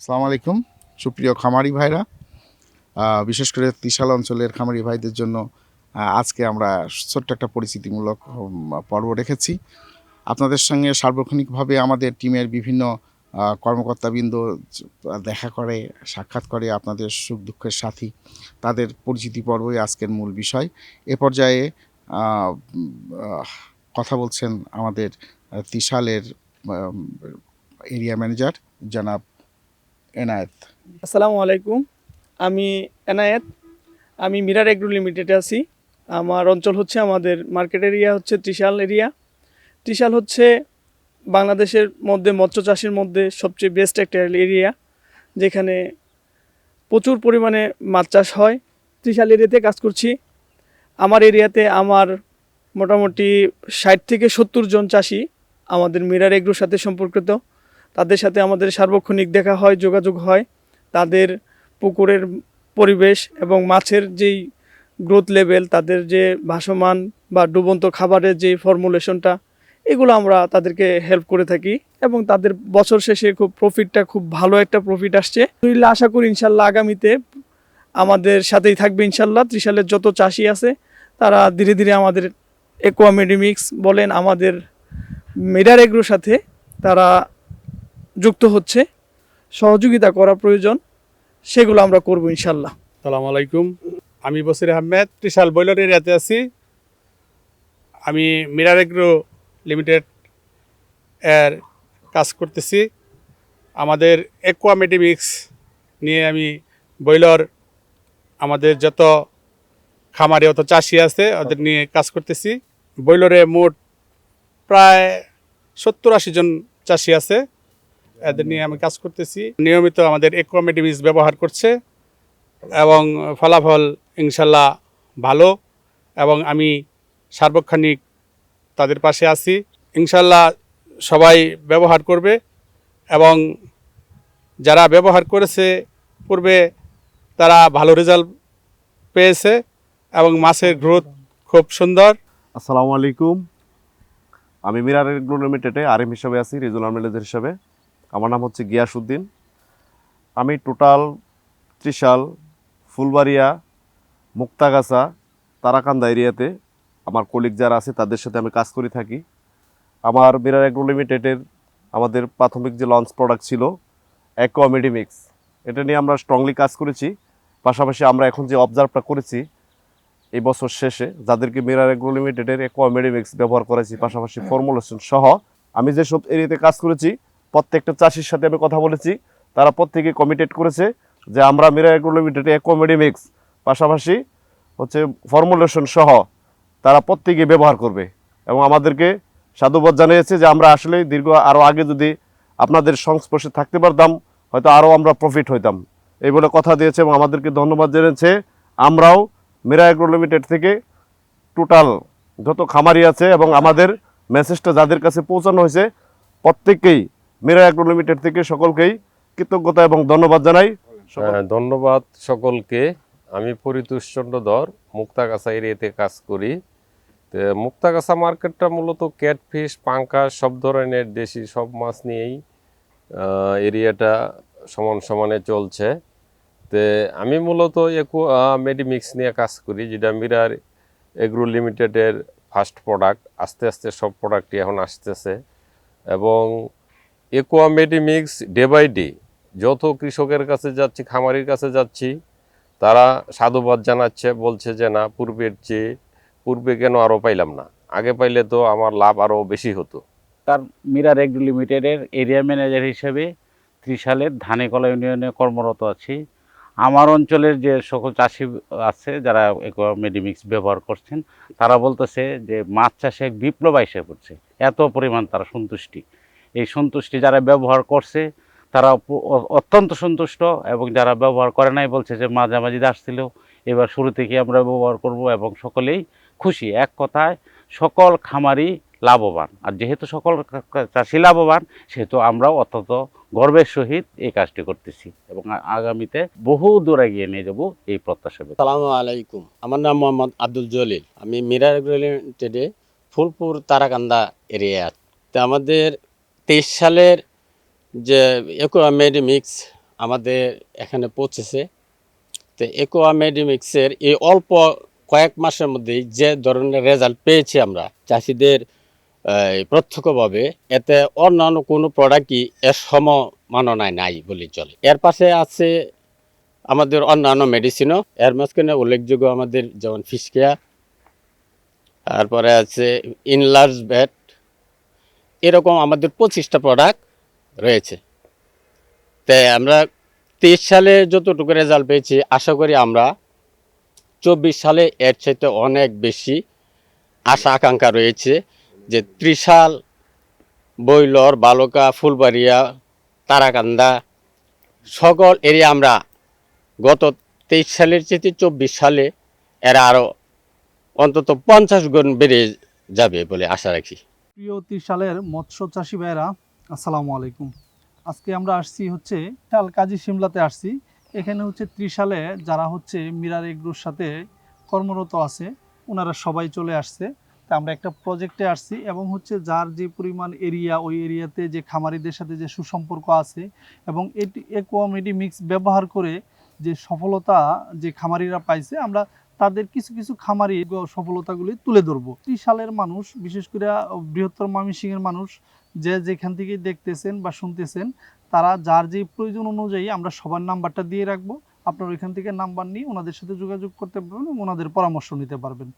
আসসালামু আলাইকুম। সুপ্রিয় খামারি ভাইরা বিশেষ করে ত্রিশাল অঞ্চলের খামারি ভাইদের জন্য আজকে আমরা ছোট্ট একটা পরিচিতিমূলক পর্ব রেখেছি। আপনাদের সঙ্গে সার্বক্ষণিকভাবে আমাদের টিমের বিভিন্ন কর্মকর্তাবৃন্দ দেখা করে, সাক্ষাৎ করে আপনাদের সুখ দুঃখের সাথী। তাদের পরিচিতি পর্বই আজকের মূল বিষয়। এ পর্যায়ে কথা বলছেন আমাদের ত্রিশালের এরিয়া ম্যানেজার জনাব এনায়েত। আসসালামু আলাইকুম। আমি এনায়েত। আমি মিরার এগ্রো লিমিটেডে আছি। আমার অঞ্চল হচ্ছে আমাদের মার্কেট এরিয়া হচ্ছে ত্রিশাল এরিয়া। ত্রিশাল হচ্ছে বাংলাদেশের মধ্যে মৎস্য চাষের মধ্যে সবচেয়ে বেস্ট একটা এরিয়া যেখানে প্রচুর পরিমাণে মাছ চাষ হয়। ত্রিশাল এরিয়াতে কাজ করছি। আমার এরিয়াতে আমার মোটামুটি ষাট থেকে সত্তর জন চাষি আমাদের মিরার এগ্রোর সাথে সম্পর্কিত। তাদের সাথে আমাদের সার্বক্ষণিক দেখা হয়, যোগাযোগ হয়। তাদের পুকুরের পরিবেশ এবং মাছের যেই গ্রোথ লেভেল তাদের যে ভাসমান বা ডুবন্ত খাবারের যে ফর্মুলেশনটা এগুলো আমরা তাদেরকে হেল্প করে থাকি এবং তাদের বছর শেষে খুব প্রফিটটা খুব ভালো একটা প্রফিট আসছে। আলহামদুলিল্লাহ, আশা করি ইনশাল্লাহ আগামীতে আমাদের সাথেই থাকবে ইনশাল্লাহ। ত্রিশালের যত চাষি আছে, তারা ধীরে ধীরে আমাদের একোয়া মেডিমিক্স বলেন, আমাদের মেডার এগ্রোর সাথে তারা যুক্ত হচ্ছে, সহযোগিতা করা প্রয়োজন, সেগুলো আমরা করব ইনশাল্লাহ সালাম আলাইকুম। আমি বসির আহমেদ, ত্রিশাল বয়লার এরিয়াতে আছি। আমি মিরার এগ্রো লিমিটেড এর কাজ করতেছি। আমাদের একোয়া মেডিমিক্স নিয়ে আমি বয়লার আমাদের যত খামারে অত চাষি আছে, ওদের নিয়ে কাজ করতেছি। বয়লারে মোট প্রায় সত্তর আশি জন চাষি আছে। এদের নিয়ে আমি কাজ করতেছি। নিয়মিত আমাদের একোয়া মেডিমিক্স ব্যবহার করছে এবং ফলাফল ইনশাল্লাহ ভালো এবং আমি সার্বক্ষণিক তাদের পাশে আছি। ইনশাল্লাহ সবাই ব্যবহার করবে এবং যারা ব্যবহার করেছে পূর্বে তারা ভালো রেজাল্ট পেয়েছে এবং মাছের গ্রোথ খুব সুন্দর। আসসালামু আলাইকুম। আমি মিরার এগ্রো লিমিটেডে আরএম হিসাবে আছি, রিজনাল ম্যানেজার হিসাবে। আমার নাম হচ্ছে গিয়াসউদ্দিন। আমি টোটাল ত্রিশাল, ফুলবাড়িয়া, মুক্তাগাছা, তারাকান্দা এরিয়াতে আমার কলিগ যারা আছে তাদের সাথে আমি কাজ করে থাকি। আমার মিরার এগ্রো লিমিটেডের আমাদের প্রাথমিক যে লঞ্চ প্রোডাক্ট ছিল অ্যাকোয়া মেডিমিক্স এটা নিয়ে আমরা স্ট্রংলি কাজ করেছি। পাশাপাশি আমরা এখন যে অবজার্ভটা করেছি, এই বছর শেষে যাদেরকে মিরার এগ্রো লিমিটেডের একোয়া মেডিমিক্স ব্যবহার করেছি পাশাপাশি ফর্মুলেশন সহ, আমি যেসব এরিয়াতে কাজ করেছি প্রত্যেকটা চাষির সাথে আমি কথা বলেছি, তারা প্রত্যেকে কমিটেড করেছে যে আমরা এগ্রো লিমিটেডে একোয়া মেডিমিক্স পাশাপাশি হচ্ছে ফর্মুলেশন সহ তারা প্রত্যেকে ব্যবহার করবে। এবং আমাদেরকে সাধুবাদ জানিয়েছে যে আমরা আসলে দীর্ঘ আরও আগে যদি আপনাদের সংস্পর্শে থাকতে পারতাম, হয়তো আরও আমরা প্রফিট হইতাম। এই বলে কথা দিয়েছে এবং আমাদেরকে ধন্যবাদ জানিয়েছে। আমরাও মিরা এগ্রো লিমিটেড থেকে টোটাল যত খামারি আছে এবং আমাদের মেসেজটা যাদের কাছে পৌঁছানো হয়েছে, প্রত্যেককেই মিরা এগ্রো লিমিটেড থেকে সকলকেই কৃতজ্ঞতা এবং ধন্যবাদ জানাই। হ্যাঁ, ধন্যবাদ সকলকে। আমি পরিতোষ চন্দ্র ধর মুক্তাগাছা এরিয়াতে কাজ করি। তো মুক্তাগাছা মার্কেটটা মূলত ক্যাটফিশ পাঙ্কা সব ধরনের দেশি সব মাছ নিয়েই এরিয়াটা সমান সমানে চলছে। তে আমি মূলত একু মেডিমিক্স নিয়ে কাজ করি যেটা মিরার এগ্রো লিমিটেডের ফার্স্ট প্রোডাক্ট আস্তে আস্তে সব প্রোডাক্টই এখন আসতেছে। এবং aqua Medimix day by day. যত কৃষকের কাছে যাচ্ছি, খামারির কাছে যাচ্ছি, তারা সাধুবাদ জানাচ্ছে, বলছে যে, না, পূর্বের চেয়ে, পূর্বে কেন আরও পাইলাম না? আগে পাইলে তো আমার লাভ আরও বেশি হতো। তার মিরার এগ্রো লিমিটেডের এরিয়া ম্যানেজার হিসেবে ত্রিশালের ধানেকলা ইউনিয়নে কর্মরত আছি। আমার অঞ্চলের যে সকল চাষি আছে, যারা মেডিমিক্স ব্যবহার করছেন, তারা বলতেছে যে, মাছ চাষে এক বিপ্লব এসে পড়ছে। এত পরিমাণ তারা সন্তুষ্টি। এই সন্তুষ্টি যারা ব্যবহার করছে তারা অত্যন্ত সন্তুষ্ট এবং যারা ব্যবহার করে নাই বলছে যে মাঝামাঝি আসছিল এবার শুরু থেকে আমরা ব্যবহার করব এবং সকলেই খুশি। এক কথায়, সকল খামারি লাভবান। আর যেহেতু সকল চাষি লাভবান, সেহেতু আমরাও অত্যন্ত গর্বের সহিত এই কাজটি করতেছি এবং আগামীতে বহু দূর এগিয়ে নিয়ে যাব এই প্রত্যাশা সালামু আলাইকুম। আমার নাম মোহাম্মদ আব্দুল জলিল। আমি মিরার লিমিটেডে ফুলপুর তারাকান্দা এরিয়া। তো আমাদের তেইশ সালের যে একো মেডিমিক্স আমাদের এখানে পৌঁছেছে, তো একোয়া মেডিমিক্সের এই অল্প কয়েক মাসের মধ্যেই যে ধরনের রেজাল্ট পেয়েছি আমরা, চাষিদের প্রত্যক্ষভাবে, এতে অন্যান্য কোনো প্রোডাক্টই এর সমমাননায় নাই বলে চলে। এর পাশে আছে আমাদের অন্যান্য মেডিসিনও এর মাঝখানে উল্লেখযোগ্য আমাদের যেমন ফিসকেয়া তারপরে আছে ইনলার্জ ব্যাট এরকম আমাদের পঁচিশটা প্রোডাক্ট রয়েছে। তাই আমরা তেইশ সালে যতটুকু রেজাল্ট পেয়েছি, আশা করি আমরা চব্বিশ সালে এর চাইতে অনেক বেশি আশা, আকাঙ্ক্ষা রয়েছে যে ত্রিশাল, বৈলর, বালকা, ফুলবাড়িয়া, তারাকান্দা সকল এরিয়া আমরা গত তেইশ সালের চেয়ে চব্বিশ সালে এরা আরও অন্তত পঞ্চাশ গুণ বেড়ে যাবে বলে আশা রাখি। প্রিয় ত্রিশালের মৎস্য চাষি ভাইয়েরা, আসসালামু আলাইকুম। আজকে আমরা আসছি হচ্ছে শাল কাজী সিমলাতে আসছি। এখানে হচ্ছে ত্রিশালে যারা হচ্ছে মিরার এগ্রোর সাথে কর্মরত আছে ওনারা সবাই চলে আসছে। তা আমরা একটা প্রজেক্টে আসছি এবং হচ্ছে যার যে পরিমাণ এরিয়া ওই এরিয়াতে যে খামারিদের সাথে যে সুসম্পর্ক আছে এবং এটি একোয়ামেডি মিক্স ব্যবহার করে যে সফলতা যে খামারিরা পাইছে, আমরা তাদের কিছু কিছু খামারি সফলতাগুলি তুলে ধরবো। ত্রিশালের মানুষ, বিশেষ করে বৃহত্তর ময়মনসিংহের মানুষ, যে যেখান থেকে দেখতেছেন বা শুনতেছেন, তারা যার যে প্রয়োজন অনুযায়ী আমরা সবার নাম্বারটা দিয়ে রাখব। আপনার ওইখান থেকে নাম্বার নিয়ে ওনাদের সাথে যোগাযোগ করতে পারবেন এবং ওনাদের পরামর্শ নিতে পারবেন।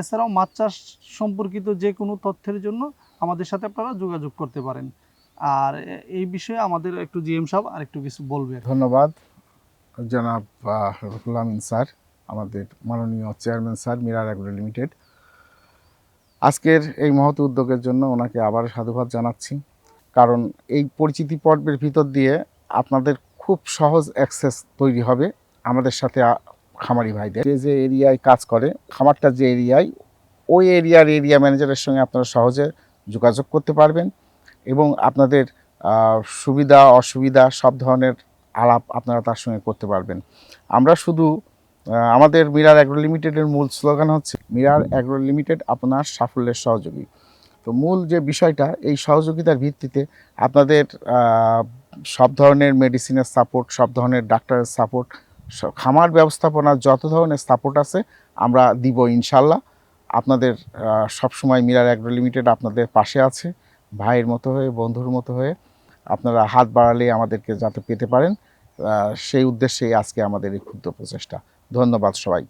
এছাড়াও মাছ চাষ সম্পর্কিত যে কোনো তথ্যের জন্য আমাদের সাথে আপনারা যোগাযোগ করতে পারেন। আর এই বিষয়ে আমাদের একটু জিএম সাহেব আর একটু কিছু বলবে। ধন্যবাদ। জনাব আমিন স্যার। আমাদের মাননীয় chairman sir Mirar agro limited. আজকের এই মহৎ উদ্যোগের জন্য ওনাকে আবার সাধুবাদ জানাচ্ছি। কারণ এই পরিচিতি পর্বের ভিতর দিয়ে আপনাদের খুব সহজ অ্যাক্সেস তৈরি হবে আমাদের সাথে খামারি ভাইদের। যে যে এরিয়ায় কাজ করে, খামারটা যে এরিয়ায়, ওই এরিয়ার এরিয়া ম্যানেজারের সঙ্গে আপনারা সহজে যোগাযোগ করতে পারবেন এবং আপনাদের সুবিধা, অসুবিধা, সব ধরনের আলাপ আপনারা তার সঙ্গে করতে পারবেন। আমরা শুধু আমাদের মিরার অ্যাগ্রো লিমিটেডের মূল স্লোগান হচ্ছে, মিরার অ্যাগ্রো লিমিটেড আপনার সাফল্যের সহযোগী। তো মূল যে বিষয়টা, এই সহযোগিতার ভিত্তিতে আপনাদের সব ধরনের মেডিসিনের সাপোর্ট, সব ধরনের ডাক্তারের সাপোর্ট খামার ব্যবস্থাপনার যত ধরনের সাপোর্ট আছে, আমরা দিব ইনশাল্লাহ। আপনাদের সবসময় মিরার অ্যাগ্রো লিমিটেড আপনাদের পাশে আছে, ভাইয়ের মতো হয়ে, বন্ধুর মতো হয়ে। আপনারা হাত বাড়ালে আমাদেরকে যাতে পেতে পারেন। সেই উদ্দেশ্যেই আজকে আমাদের এই ক্ষুদ্র প্রচেষ্টা। ধন্যবাদ সবাই